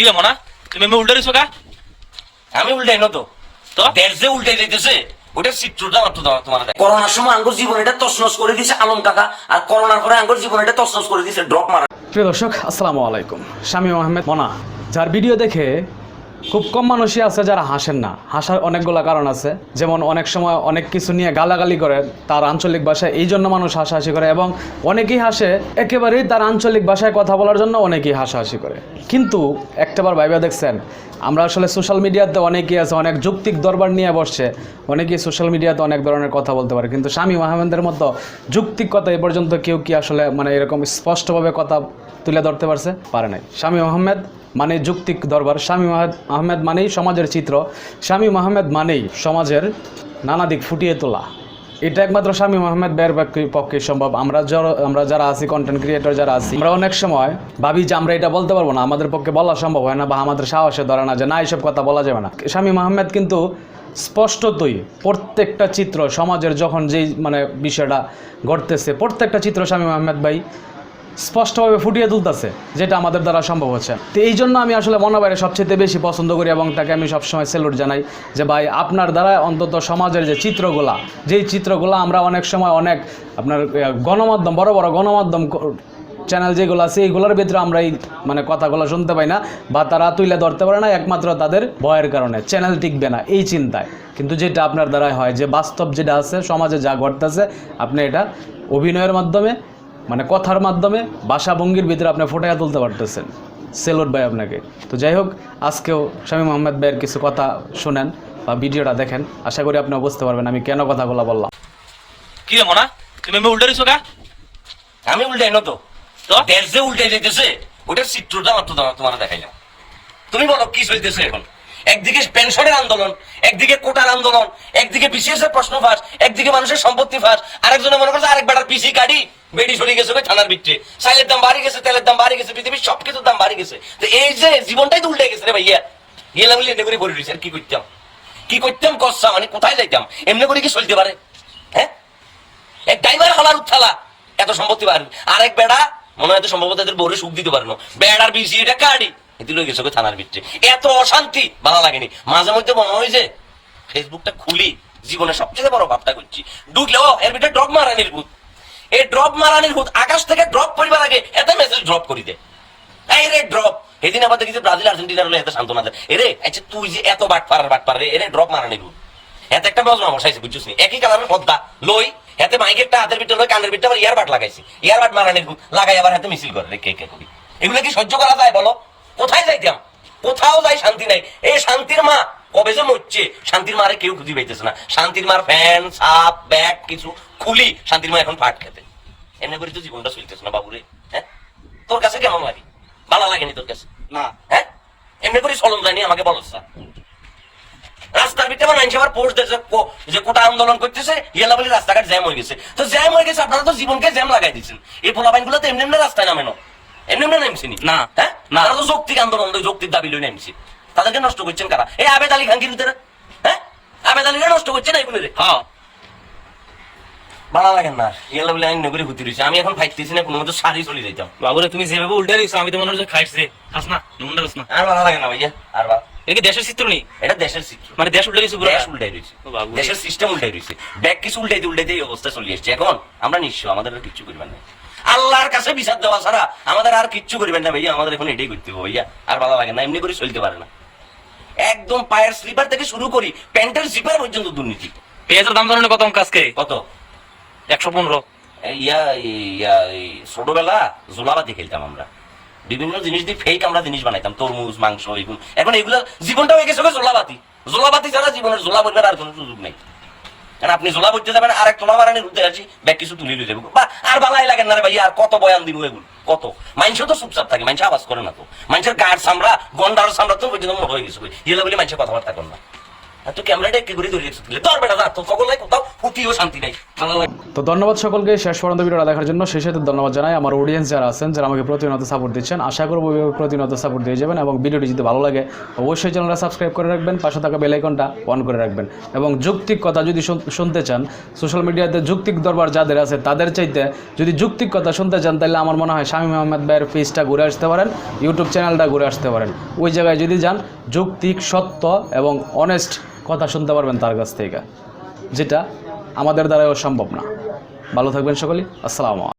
কি রে মনা? তুমি আমি উল্টা দিছো কা? আমি উল্টাই না তো। তো? দেশ যে উল্টাই যাইতেছে ওটা চিত্রটা মাত্র দাও তোমার। করোনার সময় আঙ্গুর জীবন এটা তছনছ করে দিছে আলম কাকা আর করোনার পরে আঙ্গুর জীবন এটা তছনছ করে দিছে ড্রপ মারা। প্রিয় দর্শক আসসালামু আলাইকুম। শামীম আহমেদ মনা যার ভিডিও দেখে খুব কম মানুষই আছে যারা হাসেন না। হাসার অনেকগুলো কারণ আছে। যেমন অনেক সময় অনেক কিছু নিয়ে গালাগালি করে তার আঞ্চলিক ভাষায়, এই জন্য মানুষ হাসাহাসি করে এবং অনেকেই হাসে, একেবারেই তার আঞ্চলিক ভাষায় কথা বলার জন্য অনেকেই হাসাহাসি করে। কিন্তু একটাবার ভাইবা দেখছেন আমরা আসলে সোশ্যাল মিডিয়াতে অনেকেই আছে, অনেক যৌক্তিক দরবার নিয়ে বসছে, অনেকেই সোশ্যাল মিডিয়াতে অনেক ধরনের কথা বলতে পারে। কিন্তু স্বামী আহমেদের মতো যৌক্তিক কথা এ পর্যন্ত কেউ কি আসলে মানে এরকম স্পষ্টভাবে কথা তুলে ধরতে পারছে? পারে নাই। স্বামী আহমেদ মানে যুক্তিক দরবার। স্বামী আহমেদ মানেই সমাজের চিত্র। শামীম আহমেদ মানেই সমাজের নানা দিক ফুটিয়ে তোলা। এটা একমাত্র শামীম আহমেদ বের পক্ষে সম্ভব। আমরা যারা আমরা যারা আছি কন্টেন্ট ক্রিয়েটর যারা আছি, আমরা অনেক সময় ভাবি যে আমরা এটা বলতে পারব না। আমাদের পক্ষে বলা সম্ভব হয় না বা আমাদের সাহসে ধরে না যে না এইসব কথা বলা যাবে না। শামীম আহমেদ কিন্তু স্পষ্টতই প্রত্যেকটা চিত্র সমাজের যখন যেই মানে বিষয়টা ঘটতেছে, প্রত্যেকটা চিত্র শামীম আহমেদ ভাই স্পষ্টভাবে ফুটিয়ে তুলতেছে, যেটা আমাদের দ্বারা সম্ভব হচ্ছে। তো এই জন্য আমি আসলে মনোবাইরে সবচেয়ে বেশি পছন্দ করি এবং তাকে আমি সবসময় সেলুট জানাই যে ভাই, আপনার দ্বারা অন্তত সমাজের যে চিত্রগুলা, যেই চিত্রগুলা আমরা অনেক সময় অনেক আপনার গণমাধ্যম, বড় বড় গণমাধ্যম চ্যানেল যেগুলো আছে এইগুলোর ভিতরে আমরা এই মানে কথাগুলো শুনতে পাই না বা তারা তুলে ধরতে পারে না, একমাত্র তাদের ভয়ের কারণে। চ্যানেল টিকবে না, এই চিন্তায়। কিন্তু যেটা আপনার দ্বারাই হয়, যে বাস্তব যেটা আছে, সমাজে যা ঘটতেছে, আপনি এটা অভিনয়ের মাধ্যমে মানে কথার মাধ্যমে ভাষা ভঙ্গির ভিতরে আপনি ফুটাইয়া তুলতে পারতেছেন। সেলুট ভাই আপনাকে। তো যাই হোক আজকেও শামীম আহমেদ ভাইয়ের কিছু কথা শোনেন বা ভিডিওটা দেখেন। আশা করি আপনি বুঝতে পারবেন আমি কেন কথাগুলো বললাম। কি রে মনা? তুমি আমি উল্টে দিছো কা আমি উল্টাই না তো? তো দেশ যে উল্টাই যাইতেছে ওটার চিত্রটা মাত্র তোমার দেখাইলাম। তুমি বলো কি চলতেছে এখন? একদিকে পেনশনের আন্দোলন একদিকে কোটার আন্দোলন একদিকে বিশেষ প্রশ্ন ফাঁস একদিকে মানুষের সম্পত্তি ফাঁস আরেকজনে মনে করছে আরেক বেটার পিসি কাটি বেডি সরে গেছে থানার ভিতরে। চাইলের দাম বাড়ি গেছে, তেলের দাম বাড়ি গেছে, পৃথিবীর সবকিছুর দাম বাড়ি গেছে। তো এই যে জীবনটাই তো উল্টে গেছে রে ভাইয়া। ইয়ে লাগলে এনে করে পড়ে রয়েছে আর কি করতাম? কি করতাম কষা মানে কোথায় যাইতাম? এমনি করে কি চলতে পারে? হ্যাঁ? এক ড্রাইভার হলার উত্থালা, এত সম্পত্তি পারবে আরেক বেড়া, মনে হয় সম্ভবত এদের বউরে সুখ দিতে পারল। বেড়ার বেশি এটা কাড়ি? এটি লই গেছে থানার ভিতরে। এত অশান্তি, ভালো লাগেনি। মাঝে মধ্যে মনে হয় যে ফেসবুকটা খুলি জীবনে সবচেয়ে বড় ভাবটা করছি। ঢুকলেও এর ভিতরে ড্রপ মারানির ভূত। এই ড্রপ মারানির ভূত আকাশ থেকে ড্রপ পরিবার আগে এত মেসেজ ড্রপ করি দে। এই রে ড্রপ এদিন আবার দেখি যে ব্রাজিল আর্জেন্টিনার হলে এত সান্ত্বনা দেয়। এরে আচ্ছা তুই যে এত বাট পারার, বাট পার এরে ড্রপ মারানির ভূত এত একটা বজমা বসাইছে বুঝছিস নি? একই কালারের পদ্মা, লই, হাতে মাইকেরটা হাতের ভিতরে লই, কানের ভিতরে আবার ইয়ারবাট লাগাইছি। ইয়ারবাট মারানির ভূত লাগাই আবার হাতে মিছিল করে রে, কে কে করি এগুলো কি সহ্য করা যায় বলো? কোথায় যাইতাম? কোথাও যাই শান্তি নাই। এই শান্তির মা কবে যে মরছে? শান্তির মারে কেউ খুঁজে পাইতেছে না। শান্তির মার ফ্যান সাপ ব্যাগ কিছু খুলি শান্তির মা এখন পাট খেতে। এমনি করে তো জীবনটা চলতেছে না বাবুরে হ্যাঁ? তোর কাছে কেমন লাগে? ভালো লাগেনি তোর কাছে? না। হ্যাঁ? এমনি করে চলন জানি আমাকে বলো রাস্তার ভিতরে আমার মানুষ আবার পোস্ট দিয়েছে যে কোটা আন্দোলন করতেছে ইয়েলা বলে রাস্তাঘাট জ্যাম হয়ে গেছে। তো জ্যাম হয়ে গেছে আপনারা তো জীবনকে জ্যাম লাগাই দিচ্ছেন এই পোলাপাইনগুলো তো এমনি এমনি রাস্তায় নামে না এমনি এমনি নামছি নি। না। হ্যাঁ? না। তো যৌক্তিক আন্দোলন যৌক্তিক দাবি লই নামছি। তাদেরকে নষ্ট করছেন কারা? এই আবেদ আলী খানকে ভিতরে? হ্যাঁ? আবেদ আলীরা নষ্ট করছে না এগুলো হ্যাঁ। ভালো লাগেন না ইয়েলা বলে আমি নগরে রয়েছে। আমি এখন ফাইতেছি না কোনো মতো সারি চলে যাইতাম। বাবুরে তুমি যেভাবে উল্টে আমি তো মনে হচ্ছে খাইছে খাস না নুনটা খাস না। আর ভালো লাগে না ভাইয়া আর ভালো এটা দেশের চিত্র নেই এটা দেশের চিত্র। মানে দেশ উল্টে দেশ রয়েছে দেশের সিস্টেম রয়েছে ব্যাগ কিছু উল্টাইতে উল্টাইতে এই অবস্থা চলে এসছে। এখন আমরা নিঃস্ব আমাদের কিচ্ছু করবেন না আল্লাহর কাছে বিচার দেওয়া ছাড়া আমাদের আর কিচ্ছু করবেন না ভাইয়া আমাদের এখন এটাই করতে হবে ভাইয়া। আর ভালো লাগে না এমনি করে চলতে পারে না। একদম পায়ের স্লিপার থেকে শুরু করি প্যান্টের জিপার পর্যন্ত দুর্নীতি। পেঁয়াজের দাম ধরনের কত আজকে? কত? একশো পনেরো। ইয়া ইয়া ছোটবেলা জোলাবাতি খেলতাম আমরা। বিভিন্ন জিনিস দিয়ে ফেক আমরা জিনিস বানাইতাম তরমুজ মাংস এগুলো। এখন এগুলো জীবনটাও একে সঙ্গে জোলাবাতি। জোলাবাতি ছাড়া জীবনের জোলা বলবার আর কোনো সুযোগ নেই। কারণ আপনি জোলা বুঝতে যাবেন আর এক তোলা বারানি রুতে আছি, ব্যাগ কিছু তুলি লুই দেবো বা আর বালাই লাগেন না রে ভাই, আর কত বয়ান দিব এগুলো? কত? মানুষ তো চুপচাপ থাকে, মানুষ আওয়াজ করে না তো। মানুষের গাড় সামরা, গন্ডার সামরা তো পর্যন্ত হয়ে গেছে ইয়েলা বলে মানুষের কথাবার্তা কর না। তো ধন্যবাদ সকলকে, শেষ পর্যন্ত ভিডিওটা দেখার জন্য সেই সাথে ধন্যবাদ জানাই। আমার অডিয়েন্স যারা আছেন, যারা আমাকে প্রতিনিয়ত সাপোর্ট দিচ্ছেন, আশা করব প্রতিনিয়ত সাপোর্ট দিয়ে যাবেন এবং ভিডিওটি যদি ভালো লাগে, অবশ্যই চ্যানেলটা সাবস্ক্রাইব করে রাখবেন, পাশে থাকা বেল আইকনটা অন করে রাখবেন। এবং যৌক্তিক কথা যদি শুনতে চান সোশ্যাল মিডিয়াতে যৌক্তিক দরবার যাদের আছে, তাদের চাইতে যদি যৌক্তিক কথা শুনতে চান, তাহলে আমার মনে হয় শামীম আহমেদ ভাইয়ের পেজটা ঘুরে আসতে পারেন ইউটিউব চ্যানেলটা ঘুরে আসতে পারেন। ওই জায়গায় যদি যান যৌক্তিক, সত্য এবং অনেস্ট কথা শুনতে পারবেন তার কাছ থেকে, যেটা আমাদের দ্বারাও সম্ভব না। ভালো থাকবেন সকলেই। আসসালামু